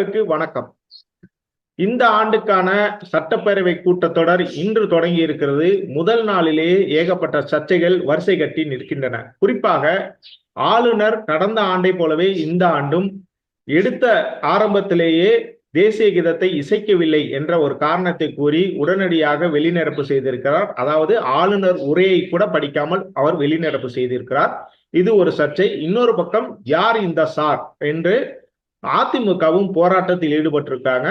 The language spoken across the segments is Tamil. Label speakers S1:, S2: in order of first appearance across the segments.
S1: நேயர்களுக்கு வணக்கம். இந்த ஆண்டுக்கான சட்டப்பேரவை கூட்டத்தொடர் இன்று தொடங்கி இருக்கிறது. முதல் நாளிலேயே ஏகப்பட்ட சர்ச்சைகள் வரிசை கட்டி நிற்கின்றன. குறிப்பாக ஆளுநர் கடந்த ஆண்டை போலவே இந்த ஆண்டும் எடுத்த ஆரம்பத்திலேயே தேசிய கீதத்தை இசைக்கவில்லை என்ற ஒரு காரணத்தை கூறி உடனடியாக வெளிநடப்பு செய்திருக்கிறார். அதாவது ஆளுநர் உரையை கூட படிக்காமல் அவர் வெளிநடப்பு செய்திருக்கிறார். இது ஒரு சர்ச்சை. இன்னொரு பக்கம் யார் இந்த சார் என்று அதிமுகவும் போராட்டத்தில் ஈடுபட்டிருக்காங்க.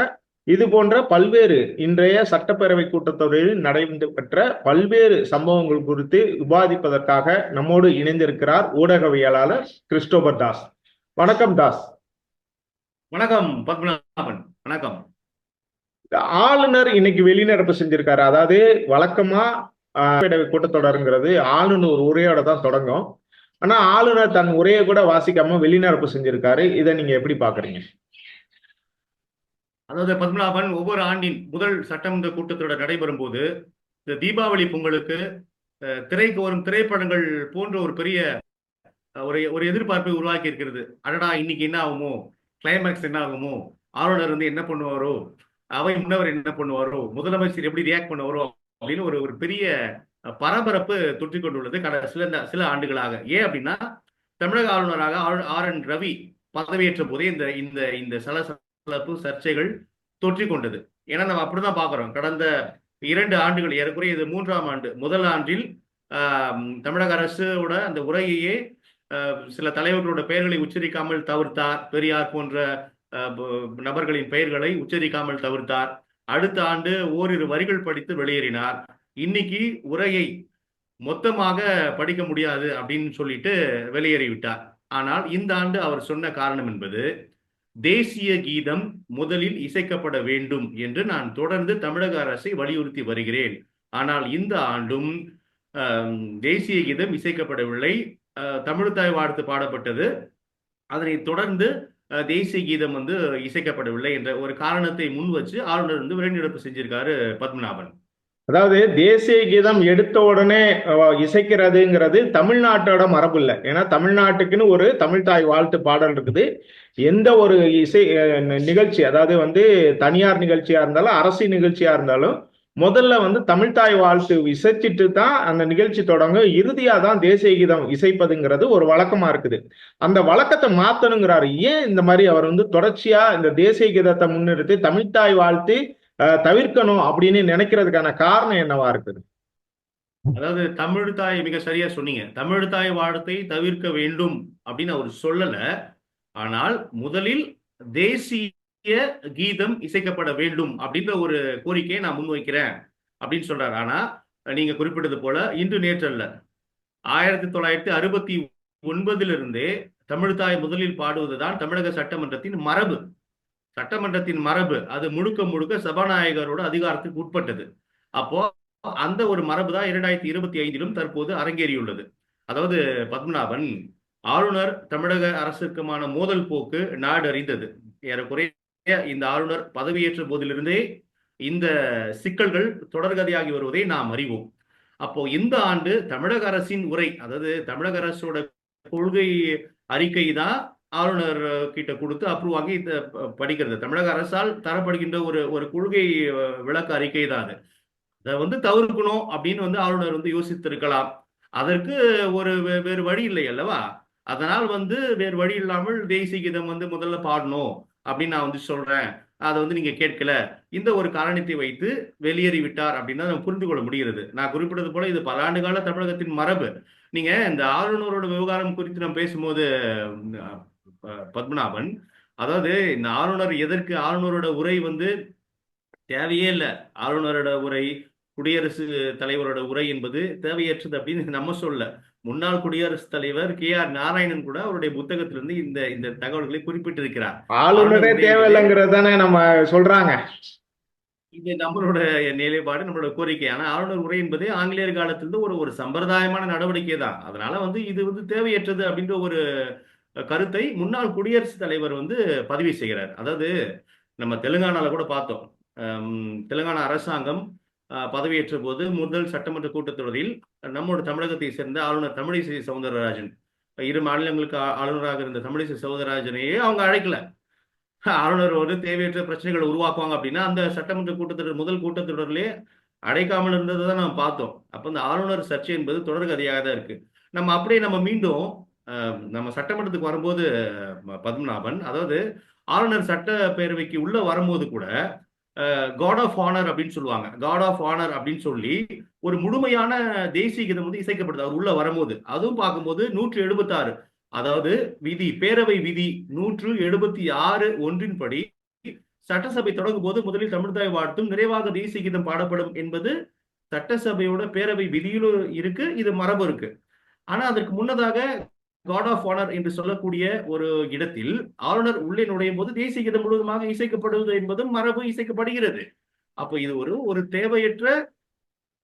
S1: இது போன்ற பல்வேறு இன்றைய சட்டப்பேரவை கூட்டத்தொடரில் நடைபெற்ற பல்வேறு சம்பவங்கள் குறித்து விவாதிப்பதற்காக நம்மோடு இணைந்திருக்கிறார் ஊடகவியலாளர் கிறிஸ்டோபர் தாஸ். வணக்கம் தாஸ்.
S2: வணக்கம் பத்மநாபன். வணக்கம்.
S1: ஆளுநர் இன்னைக்கு வெளிநடப்பு செஞ்சிருக்காரு. அதாவது வழக்கமா கூட்டத்தொடருங்கிறது ஆளுநர் ஒரு உரையோட தான் தொடங்கும். ஆனா ஆளுநர் தன் உரையை கூட வாசிக்காம வெளிநடப்பு செஞ்சிருக்காரு. இதை நீங்க எப்படி பாக்குறீங்க?
S2: அதாவது பத்மநாபன் ஒவ்வொரு ஆண்டின் முதல் சட்டமன்ற கூட்டத்தொடர் நடைபெறும் போது இந்த தீபாவளி பொங்கலுக்கு திரைக்கு வரும் திரைப்படங்கள் போன்ற ஒரு பெரிய ஒரு ஒரு எதிர்பார்ப்பை உருவாக்கி இருக்கிறது அடடா இன்னைக்கு என்ன ஆகுமோ? கிளைமேக்ஸ் என்ன ஆகுமோ? ஆளுநர் வந்து என்ன பண்ணுவாரோ? அவை முன்னவர் என்ன பண்ணுவாரோ? முதலமைச்சர் எப்படி ரியாக்ட் பண்ணுவாரோ? அப்படின்னு ஒரு ஒரு பெரிய பரபரப்பு தொற்றிக் கொண்டுள்ளது கடந்த சில சில ஆண்டுகளாக. ஏன் அப்படின்னா தமிழக ஆளுநராக ஆர் என் ரவி பதவியேற்ற போதே இந்த இந்த இந்த சலசலப்பு சர்ச்சைகள் தொற்றிக் கொண்டது. ஏன்னா நம்ம அப்படிதான் பாக்குறோம் கடந்த இரண்டு ஆண்டுகள் ஏறக்குறைய இது மூன்றாம் ஆண்டு முதல் ஆண்டில் தமிழக அரசோட அந்த உரையையே ஆஹ், சில தலைவர்களோட பெயர்களை உச்சரிக்காமல் தவிர்த்தார். பெரியார் போன்ற நபர்களின் பெயர்களை உச்சரிக்காமல் தவிர்த்தார். அடுத்த ஆண்டு ஓரிரு வரிகள் படித்து வெளியேறினார். இன்னைக்கு உரையை மொத்தமாக படிக்க முடியாது அப்படின்னு சொல்லிட்டு வெளியேறிவிட்டார். ஆனால் இந்த ஆண்டு அவர் சொன்ன காரணம் என்பது தேசிய கீதம் முதலில் இசைக்கப்பட வேண்டும் என்று நான் தொடர்ந்து தமிழக அரசை வலியுறுத்தி வருகிறேன். ஆனால் இந்த ஆண்டும் தேசிய கீதம் இசைக்கப்படவில்லை. தமிழ்தாய் வாழ்த்து பாடப்பட்டது. அதனை தொடர்ந்து தேசிய கீதம் வந்து இசைக்கப்படவில்லை என்ற ஒரு காரணத்தை முன் வச்சு ஆளுநர் வந்து வெளிநடப்பு செஞ்சிருக்காரு பத்மநாபன்.
S1: அதாவது தேசிய கீதம் எடுத்த உடனே இசைக்கிறதுங்கிறது தமிழ்நாட்டோட மரபு இல்லை ஏன்னா தமிழ்நாட்டுக்குன்னு ஒரு தமிழ்தாய் வாழ்த்து பாடல் இருக்குது. எந்த ஒரு இசை நிகழ்ச்சி அதாவது வந்து தனியார் நிகழ்ச்சியா இருந்தாலும் அரசு நிகழ்ச்சியா இருந்தாலும் முதல்ல வந்து தமிழ்தாய் வாழ்த்து இசைச்சிட்டு தான் அந்த நிகழ்ச்சி தொடங்கும். இறுதியா தான் தேசிய கீதம் இசைப்பதுங்கிறது ஒரு வழக்கமா இருக்குது. அந்த வழக்கத்தை மாத்தணுங்கிறாரு. ஏன் இந்த மாதிரி அவர் வந்து தொடர்ச்சியா இந்த தேசிய கீதத்தை முன்னிறுத்தி தமிழ்தாய் வாழ்த்து தவிர்க்கணும் அப்படின்னு நினைக்கிறதுக்கான காரணம் என்னவா இருக்குது?
S2: அதாவது தமிழ் தாய் மிக சரியா சொன்னீங்க. தமிழ் தாய் வாழ்த்தை தவிர்க்க வேண்டும் அப்படின்னு அவர் சொல்லல. ஆனால் முதலில் தேசிய கீதம் இசைக்கப்பட வேண்டும் அப்படின்ற ஒரு கோரிக்கையை நான் முன்வைக்கிறேன் அப்படின்னு சொல்றாரு. ஆனா நீங்க குறிப்பிட்டது போல இன்று நேற்றல்ல. ஆயிரத்தி தொள்ளாயிரத்தி அறுபத்தி ஒன்பதிலிருந்தே தமிழ் தாய் முதலில் பாடுவதுதான் தமிழக சட்டமன்றத்தின் மரபு. சட்டமன்றத்தின் மரபு அது முழுக்க முழுக்க சபாநாயகரோட அதிகாரத்துக்கு உட்பட்டது. அப்போ அந்த ஒரு மரபு தான் இரண்டாயிரத்தி இருபத்தி ஐந்திலும் தற்போது அரங்கேறியுள்ளது. அதாவது பத்மநாபன் ஆளுநர் தமிழக அரசுக்குமான மோதல் போக்கு நாடு அறிந்தது ஏறக்குறைய இந்த ஆளுநர் பதவியேற்ற போதிலிருந்தே இந்த சிக்கல்கள் தொடர்கதையாகி வருவதை நாம் அறிவோம். அப்போ இந்த ஆண்டு தமிழக அரசின் உரை அதாவது தமிழக அரசோட கொள்கை அறிக்கை தான் ஆளுநர் கிட்ட கொடுத்து அப்ரூவ் ஆகி படிக்கிறது. தமிழக அரசால் தரப்படுகின்ற ஒரு ஒரு கொள்கை விளக்க அறிக்கை தான் அது. அதை வந்து தவிர்க்கணும் அப்படின்னு வந்து ஆளுநர் வந்து யோசித்திருக்கலாம். அதற்கு ஒரு வே- வேறு வழி இல்லை அல்லவா? அதனால் வந்து வேறு வழி இல்லாமல் தேசிய கீதம் வந்து முதல்ல பாடணும் அப்படின்னு நான் வந்து சொல்றேன். அதை வந்து நீங்க கேட்கல. இந்த ஒரு காரணத்தை வைத்து வெளியேறி விட்டார் அப்படின்னு நம்ம புரிந்து கொள்ள முடிகிறது. நான் குறிப்பிட்டது போல இது பல ஆண்டு கால தமிழகத்தின் மரபு. நீங்க இந்த ஆளுநரோட விவகாரம் குறித்து நம்ம பேசும்போது பத்மநாபன். அதாவது இந்த ஆளுநர் எதற்கு? ஆளுநரோட உரை வந்து தேவையே இல்லை. ஆளுநரோட உரை குடியரசு தலைவரோட உரை என்பது தேவையற்றது அப்படின்னு நம்ம சொல்ல. முன்னாள் குடியரசுத் தலைவர் கே ஆர் நாராயணன் கூட அவருடைய புத்தகத்திலிருந்து இந்த இந்த தகவல்களை குறிப்பிட்டிருக்கிறார்.
S1: ஆளுநரே தேவையில்லைங்கிறது தானே நம்ம சொல்றாங்க.
S2: இது நம்மளோட நிலைப்பாடு நம்மளோட கோரிக்கை. ஆனா ஆளுநர் உரை என்பது ஆங்கிலேயர் காலத்திலிருந்து ஒரு ஒரு சம்பிரதாயமான நடவடிக்கை தான் அதனால வந்து இது வந்து தேவையற்றது அப்படின்ற ஒரு கருத்தை முன்னாள் குடியரசுத் தலைவர் வந்து பதிவு செய்கிறார். அதாவது நம்ம தெலுங்கானால கூட பார்த்தோம். தெலுங்கானா அரசாங்கம் பதவியேற்ற போது முதல் சட்டமன்ற கூட்டத்தொடரில் நம்மோட தமிழகத்தை சேர்ந்த ஆளுநர் தமிழிசை சவுந்தரராஜன் இரு மாநிலங்களுக்கு ஆளுநராக இருந்த தமிழிசை சவுந்தரராஜனையே அவங்க அழைக்கல. ஆளுநர் வந்து தேவையற்ற பிரச்சனைகளை உருவாக்குவாங்க அப்படின்னா அந்த சட்டமன்ற கூட்டத்தொடர் முதல் கூட்டத்தொடரிலே அடைக்காமல் இருந்ததை தான் நாம் பார்த்தோம். அப்போ இந்த ஆளுநர் சர்ச்சை என்பது தொடர்கதையாக தான் இருக்கு. நம்ம அப்படியே நம்ம மீண்டும் நம்ம சட்டமன்றத்துக்கு வரும்போது பத்மநாபன் அதாவது ஆளுநர் சட்டப்பேரவைக்கு உள்ள வரும்போது கூட காட் ஆஃப் ஆனர் அப்படின்னு சொல்லுவாங்க. காட் ஆஃப் ஆனர் அப்படின்னு சொல்லி ஒரு முழுமையான தேசிய கீதம் வந்து இசைக்கப்படுது. அவர் உள்ள வரும்போது. அதுவும் பார்க்கும்போது நூற்று எழுபத்தாறு. அதாவது விதி பேரவை விதி நூற்று எழுபத்தி ஆறு ஒன்றின்படி சட்டசபை தொடங்கும் போது முதலில் தமிழ்தாய் வாழ்த்தும் நிறைவாக தேசிய கீதம் பாடப்படும் என்பது சட்டசபையோட பேரவை விதியிலும் இருக்கு இது மரபு இருக்கு. ஆனா அதற்கு முன்னதாக காட் ஆஃப் ஆனர் என்று சொல்லக்கூடிய ஒரு இடத்தில் ஆளுநர் உள்ளே நுழையும் போது தேசிய கீதம் முழுவதுமாக இசைக்கப்படுவது என்பதும் மரபு இசைக்கப்படுகிறது. அப்போ இது ஒரு ஒரு தேவையற்ற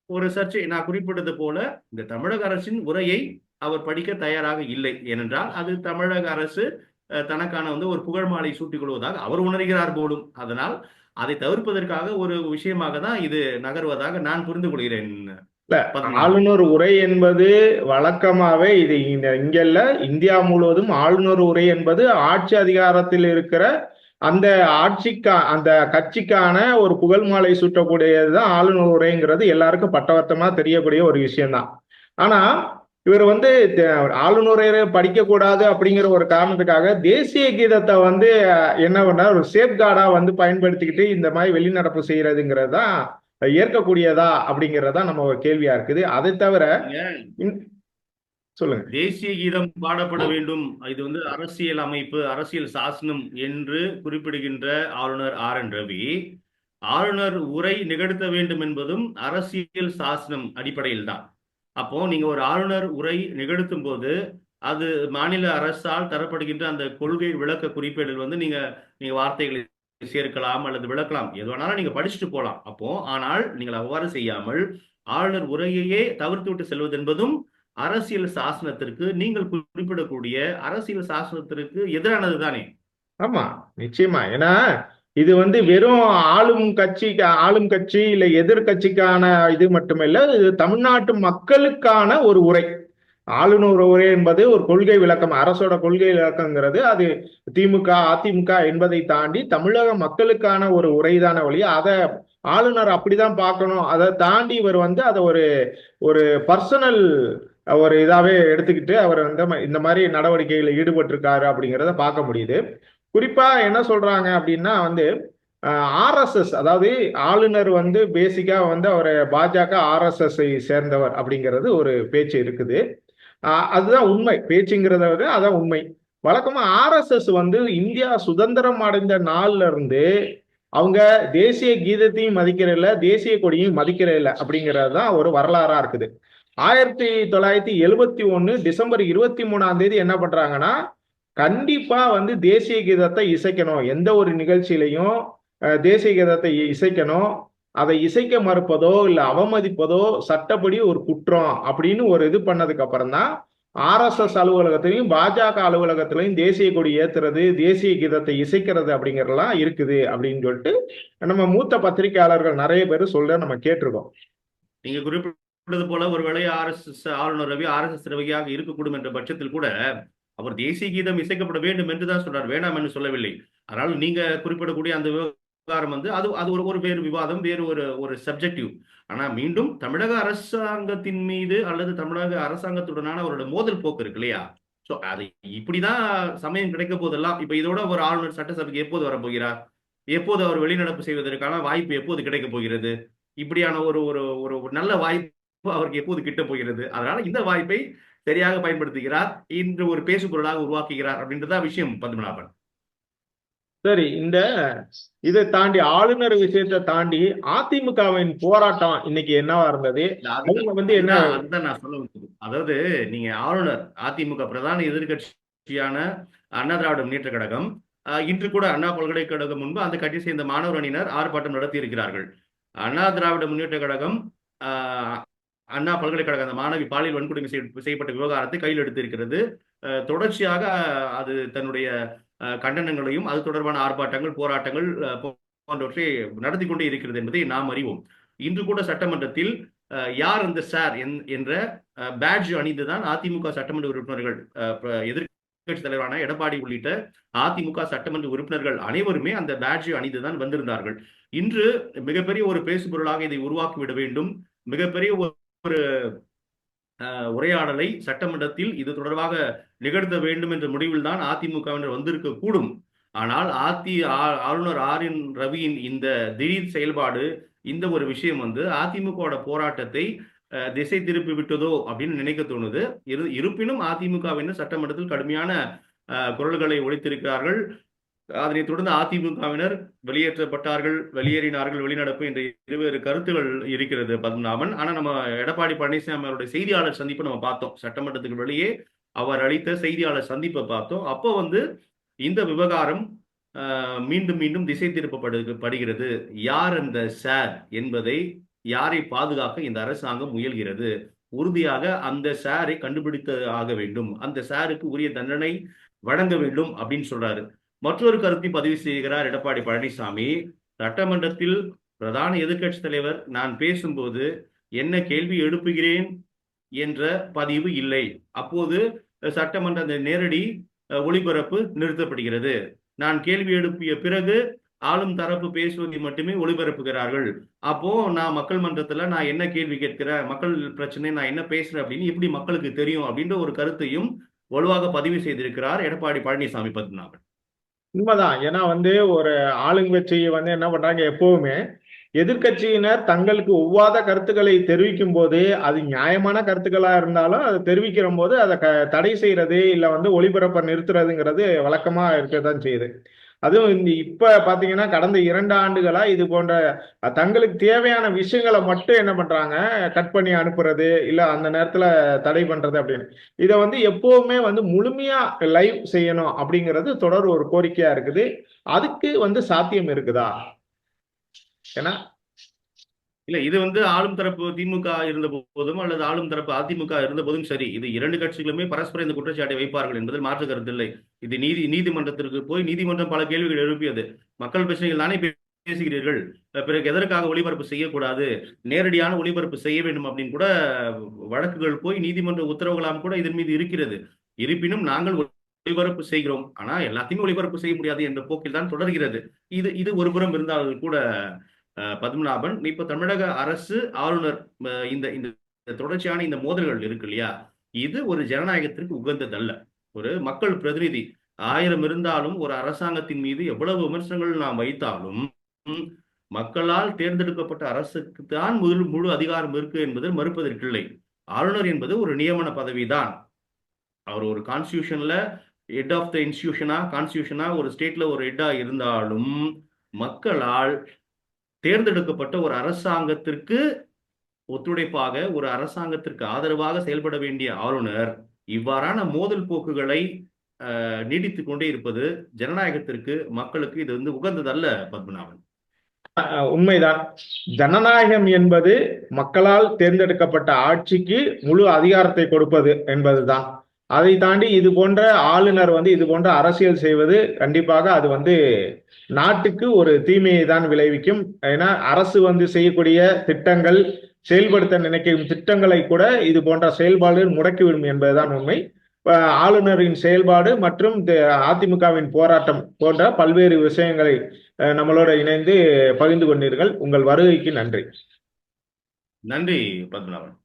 S2: ஒரு சர்ச்சை. நான் குறிப்பிட்டது போல இந்த தமிழக அரசின் உரையை அவர் படிக்க தயாராக இல்லை. ஏனென்றால் அது தமிழக அரசு தனக்கான வந்து ஒரு புகழ் மாலை சூட்டிக் கொள்வதாக அவர் உணர்கிறார் போலும். அதனால் அதை தவிர்ப்பதற்காக ஒரு விஷயமாக தான் இது நகர்வதாக நான் புரிந்து கொள்கிறேன். பத்மநாபன்.
S1: ஆளுநர் உரை என்பது வழக்கமாவே இது இந்த இங்க இல்ல இந்தியா முழுவதும் ஆளுநர் உரை என்பது ஆட்சி அதிகாரத்தில் இருக்கிற அந்த ஆட்சிக்கா அந்த கட்சிக்கான ஒரு புகழ் மாலை சூட்டக்கூடியதுதான் ஆளுநர் உரைங்கிறது. எல்லாருக்கும் பட்டவர்த்தமா தெரியக்கூடிய ஒரு விஷயம்தான். ஆனா இவர் வந்து ஆளுநரை படிக்க கூடாது அப்படிங்கிற ஒரு காரணத்துக்காக தேசிய கீதத்தை வந்து என்ன பண்ணார்? ஒரு சேஃப்கார்டா வந்து பயன்படுத்திக்கிட்டு இந்த மாதிரி வெளிநடப்பு செய்யறதுங்கிறது தான் ஏற்கக்கூடியதா அப்படிங்கறதா நம்ம ஒரு கேள்வியா இருக்குது. அதை தவிர சொல்லுங்க.
S2: தேசிய கீதம் பாடப்பட வேண்டும். இது வந்து அரசியல் அமைப்பு அரசியல் சாசனம் என்று குறிப்பிடுகின்ற ஆளுநர் ஆர் என் ரவி ஆளுநர் உரை நிகழ்த்த வேண்டும் என்பதும் அரசியல் சாசனம் அடிப்படையில் தான் அப்போ நீங்க ஒரு ஆளுநர் உரை நிகழ்த்தும் போது அது மாநில அரசால் தரப்படுகின்ற அந்த கொள்கை விளக்க குறிப்பேடில் வந்து நீங்க நீங்க வார்த்தைகளை சேர்க்கலாம் அல்லது விளக்கலாம். எது வேணாலும் நீங்க படிச்சுட்டு போகலாம் அப்போ ஆனால் நீங்கள் அவ்வாறு செய்யாமல் ஆளுநர் உரையையே தவிர்த்து விட்டு செல்வது என்பதும் அரசியல் சாசனத்திற்கு நீங்கள் குறிப்பிடக்கூடிய அரசியல் சாசனத்திற்கு எதிரானது தானே?
S1: ஆமா நிச்சயமா. ஏன்னா இது வந்து வெறும் ஆளும் கட்சி ஆளும் கட்சி இல்ல எதிர்கட்சிக்கான இது மட்டுமில்ல இது தமிழ்நாட்டு மக்களுக்கான ஒரு உரை. ஆளுநர் உரை என்பது ஒரு கொள்கை விளக்கம். அரசோட கொள்கை விளக்கங்கிறது அது திமுக அதிமுக என்பதை தாண்டி தமிழக மக்களுக்கான ஒரு உரைதான வழி. அதை ஆளுநர் அப்படிதான் பார்க்கணும். அதை தாண்டி இவர் வந்து அதை ஒரு ஒரு பர்சனல் ஒரு இதாவே எடுத்துக்கிட்டு அவர் வந்து இந்த மாதிரி நடவடிக்கைகளில் ஈடுபட்டிருக்காரு அப்படிங்கிறத பார்க்க முடியுது. குறிப்பா என்ன சொல்றாங்க அப்படின்னா வந்து ஆர்எஸ்எஸ் அதாவது ஆளுநர் வந்து பேசிக்கா வந்து அவர் பாஜக ஆர்எஸ்எஸ்ஐ சேர்ந்தவர் அப்படிங்கிறது ஒரு பேச்சு இருக்குது. அதுதான் உண்மை. பேச்சுங்கிறத விட அதான் உண்மை. வழக்கமா ஆர்எஸ்எஸ் வந்து இந்தியா சுதந்திரம் அடைந்த நாள்ல இருந்து அவங்க தேசிய கீதத்தையும் மதிக்கிறதில்ல தேசிய கொடியும் மதிக்கிறதில்ல அப்படிங்கிறது தான் ஒரு வரலாறா இருக்குது. ஆயிரத்தி தொள்ளாயிரத்தி எழுபத்தி ஒன்று டிசம்பர் இருபத்தி மூணாம் தேதி என்ன பண்றாங்கன்னா கண்டிப்பா வந்து தேசிய கீதத்தை இசைக்கணும். எந்த ஒரு நிகழ்ச்சியிலையும் தேசிய கீதத்தை இசைக்கணும். அதை இசைக்க மறுப்பதோ இல்ல அவமதிப்பதோ சட்டப்படி ஒரு குற்றம் அப்படின்னு ஒரு இது பண்ணதுக்கு அப்புறம் தான் ஆர்எஸ்எஸ் அலுவலகத்திலையும் பாஜக அலுவலகத்திலையும் தேசிய கொடி ஏத்துறது தேசிய கீதத்தை இசைக்கிறது அப்படிங்கறதெல்லாம் இருக்குது அப்படின்னு சொல்லிட்டு நம்ம மூத்த பத்திரிகையாளர்கள் நிறைய பேர் சொல்ல நம்ம கேட்டிருக்கோம்.
S2: நீங்க குறிப்பிட்டது போல ஒருவேளை ஆர்எஸ்எஸ் ஆளுநர் ரவி ஆர்எஸ்எஸ் ரவியாக இருக்கக்கூடும் என்ற பட்சத்தில் கூட அவர் தேசிய கீதம் இசைக்கப்பட வேண்டும் என்று தான் சொல்றார். வேண்டாம் என்று சொல்லவில்லை. அதனால் நீங்க குறிப்பிடக்கூடிய அந்த விவகாரம் வந்து அது அது ஒரு ஒரு வேறு விவாதம் வேறு ஒரு ஒரு சப்ஜெக்டிவ் ஆனா மீண்டும் தமிழக அரசாங்கத்தின் மீது அல்லது தமிழக அரசாங்கத்துடனான அவரோட மோதல் போக்கு இருக்கு இல்லையா? சோ அது இப்படிதான் சமயம் கிடைக்க போதெல்லாம் இப்ப இதோட ஒரு ஆளுநர் சட்டசபைக்கு எப்போது வரப்போகிறார்? எப்போது அவர் வெளிநடப்பு செய்வதற்கான வாய்ப்பு எப்போது கிடைக்க போகிறது? இப்படியான ஒரு ஒரு ஒரு ஒரு நல்ல வாய்ப்பு அவருக்கு எப்போது கிட்ட போகிறது? அதனால இந்த வாய்ப்பை சரியாக பயன்படுத்துகிறார் இன்று ஒரு பேசு பொருளாக உருவாக்குகிறார் அப்படின்றதான் விஷயம் பத்மநாபன்.
S1: சரி இந்த இதை தாண்டி ஆளுநர் விஷயத்தை தாண்டி அதிமுகவின் போராட்டம் இன்னைக்கு என்னவா இருந்தது? அவங்க வந்து என்ன
S2: நான் சொல்ல அதாவது நீங்க ஆளுநர் அதிமுக பிரதான எதிர்க்கட்சியான அண்ணா திராவிட முன்னேற்ற கழகம் இன்று கூட அண்ணா பல்கலைக்கழகம் முன்பு அந்த கட்சி சேர்ந்த மாணவர் அணியினர் ஆர்ப்பாட்டம் நடத்தி இருக்கிறார்கள் அண்ணா திராவிட முன்னேற்ற கழகம் ஆஹ், அண்ணா பல்கலைக்கழக அந்த மாணவி பாலியல் வன்கொடுமை செய்ய- செய்யப்பட்ட விவகாரத்தை கையில் எடுத்திருக்கிறது. தொடர்ச்சியாக அது தன்னுடைய கண்டனங்களையும் அது தொடர்பான ஆர்ப்பாட்டங்கள் போராட்டங்கள் போன்றவற்றை நடத்தி கொண்டே இருக்கிறது என்பதை நாம் அறிவோம். இன்று கூட சட்டமன்றத்தில் யார் அந்த சார் என்- என்ற பேட்ஜ் அணிந்துதான் அதிமுக சட்டமன்ற உறுப்பினர்கள் எதிர்கட்சி எதிர்க்கட்சி தலைவரான எடப்பாடி உள்ளிட்ட அதிமுக சட்டமன்ற உறுப்பினர்கள் அனைவருமே அந்த பேட்ஜ் அணிந்துதான் வந்திருந்தார்கள். இன்று மிகப்பெரிய ஒரு பேசுபொருளாக இதை உருவாக்கி விட வேண்டும். மிகப்பெரிய ஒரு உரையாடலை சட்டமன்றத்தில் இது தொடர்பாக நிகழ்த்த வேண்டும் என்ற முடிவில்தான் அதிமுகவினர் வந்திருக்க கூடும். ஆனால் அதி ஆ- ஆளுநர் ஆர் என் ரவியின் இந்த திடீர் செயல்பாடு இந்த ஒரு விஷயம் வந்து அதிமுகவோட போராட்டத்தை திசை திருப்பி விட்டதோ அப்படின்னு நினைக்க தோணுது. இரு இருப்பினும் அதிமுகவினர் சட்டமன்றத்தில் கடுமையான குரல்களை ஒழித்திருக்கிறார்கள் அதனைத் தொடர்ந்து அதிமுகவினர் வெளியேற்றப்பட்டார்கள் வெளியேறினார்கள் வெளிநடப்பு என்ற இருவேறு கருத்துகள் இருக்கிறது பத்மநாபன். ஆனா நம்ம எடப்பாடி பழனிசாமி அவருடைய செய்தியாளர் சந்திப்பை நம்ம பார்த்தோம். சட்டமன்றத்துக்கு வெளியே அவர் அளித்த செய்தியாளர் சந்திப்பை பார்த்தோம். அப்போ வந்து இந்த விவகாரம் மீண்டும் மீண்டும் திசை திருப்பப்படு படுகிறது. யார் அந்த சார் என்பதை யாரை பாதுகாக்க இந்த அரசாங்கம் முயல்கிறது? உறுதியாக அந்த சாரை கண்டுபிடித்து ஆக வேண்டும். அந்த சாருக்கு உரிய தண்டனை வழங்க வேண்டும் அப்படின்னு சொல்றாரு. மற்றொரு கருத்தை பதிவு செய்கிறார் எடப்பாடி பழனிசாமி. சட்டமன்றத்தில் பிரதான எதிர்க்கட்சி தலைவர் நான் பேசும்போது என்ன கேள்வி எழுப்புகிறேன் என்ற பதிவு இல்லை. அப்போது சட்டமன்ற நேரடி ஒளிபரப்பு நிறுத்தப்படுகிறது. நான் கேள்வி எழுப்பிய பிறகு ஆளும் தரப்பு பேசுவதை மட்டுமே ஒளிபரப்புகிறார்கள். அப்போ நான் மக்கள் மன்றத்துல நான் என்ன கேள்வி கேட்கிறேன்? மக்கள் பிரச்சனை நான் என்ன பேசுறேன் அப்படின்னு எப்படி மக்களுக்கு தெரியும் அப்படின்ற ஒரு கருத்தையும் வலுவாக பதிவு செய்திருக்கிறார் எடப்பாடி பழனிசாமி பத்மநாபன்.
S1: உண்மைதான். ஏன்னா வந்து ஒரு ஆளுங்கட்சி வந்து என்ன பண்றாங்க எப்பவுமே எதிர்க்கட்சியினர் தங்களுக்கு ஒவ்வாத கருத்துக்களை தெரிவிக்கும் போது அது நியாயமான கருத்துக்களா இருந்தாலும் அதை தெரிவிக்கிற போது அதை க தடை செய்யறது இல்ல வந்து ஒளிபரப்ப நிறுத்துறதுங்கிறது வழக்கமா இருக்கதான் செய்யுது. அதுவும் இந்த இப்ப பாத்தீங்கன்னா கடந்த இரண்டு ஆண்டுகளா இது போன்ற தங்களுக்கு தேவையான விஷயங்களை மட்டும் என்ன பண்றாங்க? கட் பண்ணி அனுப்புறது இல்ல அந்த நேரத்துல தடை பண்றது அப்படின்னு. இதை வந்து எப்பவுமே வந்து முழுமையா லைவ் செய்யணும் அப்படிங்கிறது தொடர் ஒரு கோரிக்கையா இருக்குது. அதுக்கு வந்து சாத்தியம் இருக்குதா? ஏன்னா
S2: இல்ல இது வந்து ஆளும் தரப்பு திமுக இருந்த போதும் அல்லது ஆளும் தரப்பு அதிமுக இருந்த போதும் சரி. இது இரண்டு கட்சிகளுமே பரஸ்பரம் இந்த குற்றச்சாட்டை வைப்பார்கள் என்பதில் மாற்று கருத்து இல்லை. இது நீதி நீதிமன்றத்திற்கு போய் நீதிமன்றம் பல கேள்விகள் எழுப்பியது. மக்கள் பிரச்சனைகள் தானே பேசுகிறீர்கள். பிறகு எதற்காக ஒளிபரப்பு செய்யக்கூடாது? நேரடியான ஒளிபரப்பு செய்ய வேண்டும் அப்படின்னு கூட வழக்குகள் போய் நீதிமன்ற உத்தரவுகளாம் கூட இதன் மீது இருக்கிறது. இருப்பினும் நாங்கள் ஒளிபரப்பு செய்கிறோம். ஆனா எல்லாத்தையுமே ஒளிபரப்பு செய்ய முடியாது என்ற போக்கில் தான் தொடர்கிறது. இது இது ஒரு புறம் இருந்தாலும் கூட பத்மநாபன். இப்ப தமிழக அரசு ஆளுநர் இந்த இந்த தொடர்ச்சியான இந்த மோதல்கள் இருக்கு இல்லையா? இது ஒரு ஜனநாயகத்திற்கு உகந்ததல்ல. ஒரு மக்கள் பிரதிநிதி ஆயிரம் இருந்தாலும் ஒரு அரசாங்கத்தின் மீது எவ்வளவு விமர்சனங்கள் நாம் வைத்தாலும் மக்களால் தேர்ந்தெடுக்கப்பட்ட அரசுக்கு தான் முழு முழு அதிகாரம் இருக்கு என்பதில் மறுப்பதற்கில்லை ஆளுநர் என்பது ஒரு நியமன பதவிதான். அவர் ஒரு கான்ஸ்டியூஷன்ல ஹெட் ஆஃப் த இன்ஸ்டியூஷனா கான்ஸ்டியூஷனா ஒரு ஸ்டேட்ல ஒரு ஹெட்டா இருந்தாலும் மக்களால் தேர்ந்தெடுக்கப்பட்ட ஒரு அரசாங்கத்திற்கு ஒத்துழைப்பாக ஒரு அரசாங்கத்திற்கு ஆதரவாக செயல்பட வேண்டிய ஆளுநர் இவ்வாறான மோதல் போக்குகளை நீடித்து கொண்டே இருப்பது ஜனநாயகத்திற்கு மக்களுக்கு இது வந்து உகந்ததல்ல பத்மநாபன்.
S1: உண்மைதான். ஜனநாயகம் என்பது மக்களால் தேர்ந்தெடுக்கப்பட்ட ஆட்சிக்கு முழு அதிகாரத்தை கொடுப்பது என்பதுதான். அதை தாண்டி இது போன்ற ஆளுநர் வந்து இது போன்ற அரசியல் செய்வது கண்டிப்பாக அது வந்து நாட்டுக்கு ஒரு தீமையை தான் விளைவிக்கும். ஏன்னா அரசு வந்து செய்யக்கூடிய திட்டங்கள் செயல்படுத்த நினைக்கும் திட்டங்களை கூட இது போன்ற செயல்பாடு முடக்கிவிடும் என்பதுதான் உண்மை. ஆளுநரின் செயல்பாடு மற்றும் அதிமுகவின் போராட்டம் போன்ற பல்வேறு விஷயங்களை நம்மளோட இணைந்து பகிர்ந்து கொண்டீர்கள். உங்கள் வருகைக்கு நன்றி.
S2: நன்றி பத்மநாபன்.